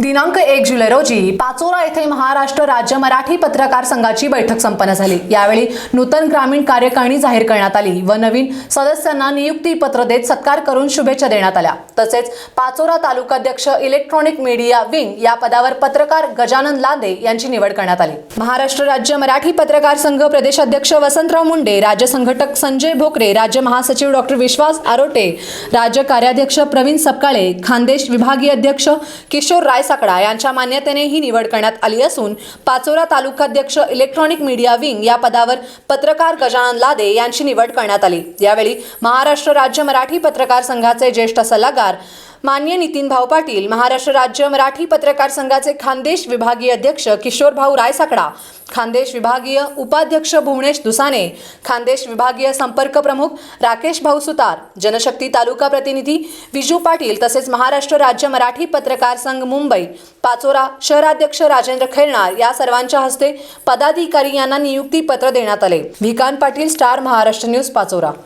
दिनांक एक जुलै रोजी पाचोरा येथे महाराष्ट्र राज्य मराठी पत्रकार संघाची बैठक संपन्न झाली. यावेळी नूतन ग्रामीण कार्यकारिणी जाहीर करण्यात आली व नवीन सदस्यांना नियुक्ती पत्र देत सत्कार करून शुभेच्छा देण्यात आल्या. तसेच पाचोरा तालुकाध्यक्ष इलेक्ट्रॉनिक मीडिया विंग या पदावर पत्रकार गजानन लादे यांची निवड करण्यात आली. महाराष्ट्र राज्य मराठी पत्रकार संघ प्रदेशाध्यक्ष वसंतराव मुंडे राज्य संघटक संजय भोकरे राज्य महासचिव डॉक्टर विश्वास आरोटे राज्य कार्याध्यक्ष प्रवीण सपकाळे खानदेश विभागीय अध्यक्ष किशोर राय रायसाकडा यांच्या मान्यतेने ही निवड करण्यात आली असून पाचोरा तालुकाध्यक्ष इलेक्ट्रॉनिक मीडिया विंग या पदावर पत्रकार गजानन लादे यांची निवड करण्यात आली. यावेळी महाराष्ट्र राज्य मराठी पत्रकार संघाचे ज्येष्ठ सल्लागार मान्य नितीन भाऊ पाटील महाराष्ट्र राज्य मराठी पत्रकार संघाचे खानदेश विभागीय अध्यक्ष किशोर भाऊ रायसाकडा खानदेश विभागीय उपाध्यक्ष भुवनेश दुसाने खानदेश विभागीय संपर्क प्रमुख राकेश भाऊ सुतार जनशक्ती तालुका प्रतिनिधी विजू पाटील तसेच महाराष्ट्र राज्य मराठी पत्रकार संघ मुंबई पाचोरा शहराध्यक्ष राजेंद्र खैरनार या सर्वांच्या हस्ते पदाधिकारी यांना नियुक्ती पत्र देण्यात आले. Bhikan Patil star Maharashtra news Pachora.